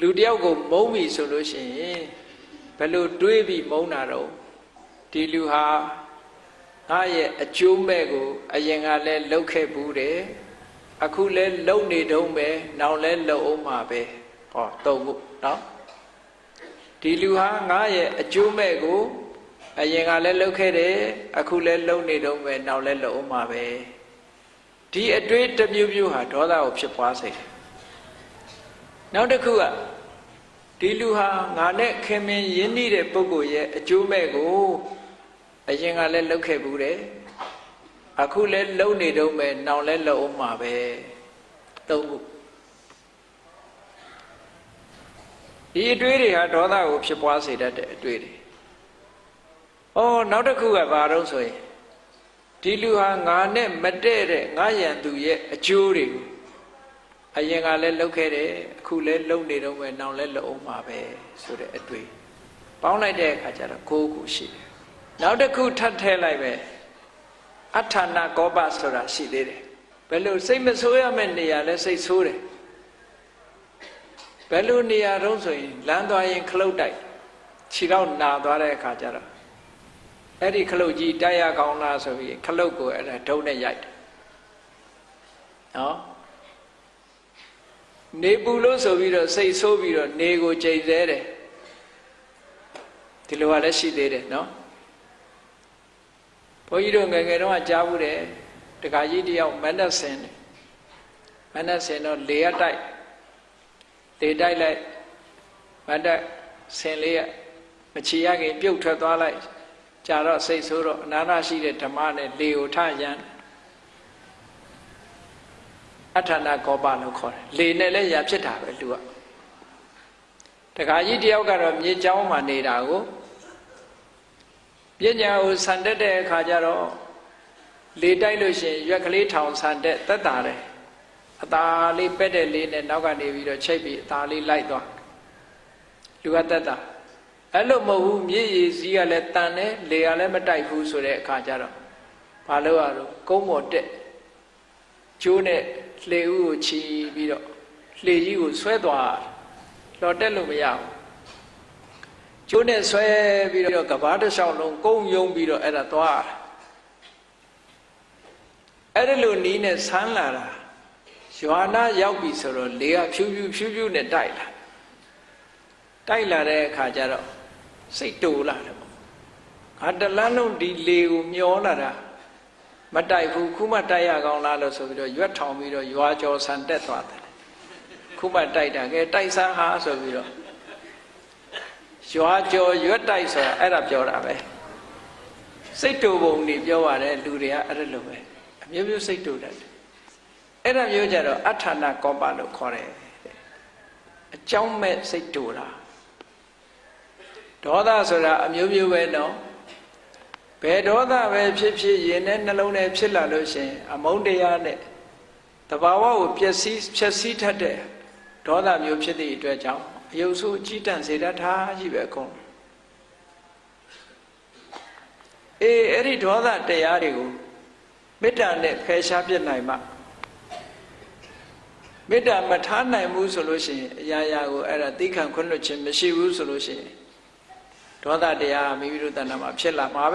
လူတယောက်ကိုမုန်းပြီဆိုလို့ရှိရင်ဘယ်လိုတွေးပြီးမုန်းတာတော့ဒီလူဟာငါရဲ့အကျိုးမဲ့ကို အရင်ကလည်းလှုပ်ခဲ့ဘူးတယ်အခုလည်းလှုပ်နေတုံးပဲနောက်လည်းလှုပ်အောင်မှာပဲဟောတုံ့ဖို့နော်ဒီလူဟာငါရဲ့အကျိုးမဲ့ကိုအရင်ကလည်းလှုပ်ခဲ့တယ်အခုလည်းလှုပ်နေတုံးပဲနောက်လည်းလှုပ်အောင်မှာပဲဒီအတွေးတစ်မျိုးမျိုးဟာဒေါသကိုဖြစ်ပွားစေတယ် နောက်တစ်ခုကဒီလူဟာငါနဲ့ခင်မင်ရင်းနှီးတဲ့ပုဂ္ဂိုလ်ရဲ့အကျိုးမဲ့ကိုအရင်ကလည်းလှုပ်ခဲ့ဘူးတယ်အခုလည်းလှုပ်နေတုံးပဲနောက်လည်းလှုပ်အောင်မှာပဲသုံးခုဒီအတွေးတွေဟာဒေါသကိုဖြစ်ပွားစေတတ်တဲ့အတွေးတွေ။အော်နောက်တစ်ခုကဘာတော့ဆိုရင်ဒီလူဟာငါနဲ့မတည့်တဲ့ငါရန်သူရဲ့အကျိုးတွေကို အရင်ကလည်းလှုပ်ခဲ့တယ်အခုလည်းလှုပ်နေတော့ပဲနောက်လည်းလှုပ်အောင်မှာပဲဆိုတဲ့အတွေးပေါင်းလိုက်တဲ့အခါကျတော့ကိုးခုရှိတယ်။နောက်တစ်ခုထပ်ထည့်လိုက်ပဲအဋ္ဌာဏကောပဆိုတာရှိသေးတယ်။ဘယ်လိုစိတ်မဆိုးရမယ့်နေရာလဲစိတ်ဆိုးတယ်။ဘယ်လိုနေရာတုံးဆိုရင်လမ်းသွားရင်ခလုတ်တိုက်ခြေတော့နာသွားတဲ့အခါကျတော့အဲ့ဒီခလုတ်ကြီးတိုက်ရကောင်းလားဆိုပြီးခလုတ်ကိုအဲ့ဒါဒုံနဲ့ရိုက်တယ်နော် နေပူလို့ဆိုပြီးတော့စိတ်ဆိုးပြီးတော့နေကိုကြိတ်သေးတယ်ဒီလိုကလည်းရှိသေးတယ်နော်ဘုန်းကြီးတို့ငယ်ငယ်တုန်းကကြားဘူးတယ်တခါကြီးတယောက်မနက်ဆင်တယ်မနက်ဆင်တော့လေရတိုက်လေတိုက်လိုက်မနက်ဆင်လေးရမချီရခင်ပြုတ်ထွက်သွားလိုက်ကြာတော့စိတ်ဆိုးတော့အနာနာရှိတဲ့ဓမ္မနဲ့လေကိုထရန် အထာဏကောပလို့ခေါ်တယ်လေနဲ့လည်းရာဖြစ်တာပဲလူကတခါကြီးတယောက်ကတော့မြေကျောင်းမှာနေတာကိုပညာကိုဆန်တက်တဲ့အခါကျတော့လေတိုက်လို့ရှိရင်ရွက်ကလေးထောင်ဆန်တက်တက်တာတယ်အသာလေးပက်တဲ့လေးနဲ့နောက်ကနေပြီးတော့ချိတ်ပြီးအသာလေးလိုက်သွားလူကတက်တာအဲ့လိုမဟုတ်ဘူးမြေရည်စည်းကလည်းတန်တယ်လေကလည်းမတိုက်ဘူးဆိုတဲ့အခါကျတော့ဘာလို့ရတော့ကုန်းပေါ်တက် ကျိုးနဲ့လှေဦးကိုချီပြီးတော့လှေကြီးကိုဆွဲသွားလော်တက်လို့မရဘူးကျိုးနဲ့ဆွဲပြီးတော့ကဘာတစ်လျှောက်လုံးကုန်းယုံပြီးတော့အဲ့ဒါသွားအဲ့ဒီလိုနီးနဲ့ဆန်းလာတာရွာနာရောက်ပြီဆိုတော့လေကဖြူးဖြူးဖြူးဖြူးနဲ့တိုက်လာတိုက်လာတဲ့အခါကျတော့စိတ်တူလာတယ်ပေါ့ငါတလန်းလုံးဒီလေကိုမျောလာတာ မတိုက်ဘူးခုမှတိုက်ရကောင်းလားလို့ဆိုပြီးတော့ရွက်ထောင်ပြီးတော့ရွာကျော်ဆန်တက်သွားတယ်ခုမှတိုက်တာကဲတိုက်ဆန်းဟာဆိုပြီးတော့ရွာကျော်ရွက်တိုက်ဆိုတာအဲ့ဒါပြောတာပဲစိတ်တူပုံနေပြောပါတယ်လူတွေကအဲ့ဒါလိုပဲအမျိုးမျိုးစိတ်တူတတ်တယ်အဲ့ဒါမျိုးကြတော့အဋ္ဌာဏကောပလို့ခေါ်တယ်အကြောင်းမဲ့စိတ်တူတာဒေါသဆိုတာအမျိုးမျိုးပဲနော် ဘယ်ဒေါသပဲဖြစ်ဖြစ်ရင်နဲ့နှလုံးနဲ့ဖြစ်လာလို့ရှင်အမုန်းတရားနဲ့တဘာဝကိုပျက်စီးဖြက်စီးထတ်တဲ့ဒေါသမျိုးဖြစ်သည့်အတွက်ကြောင့်အယုတ်ဆိုးကြီးတန့်စေတတ်တာကြီးပဲအကုန်အေးအဲ့ဒီဒေါသတရားတွေကိုမေတ္တာနဲ့ဖယ်ရှားပြစ်နိုင်မှမေတ္တာမထားနိုင်ဘူးဆိုလို့ရှိရင်အရာရာကိုအဲ့ဒါသိခံခွင့်လွှတ်ခြင်းမရှိဘူးဆိုလို့ရှိရင်ဒေါသတရားမိမိတို့တဏ္ဍာမှာဖြစ်လာမှာပဲ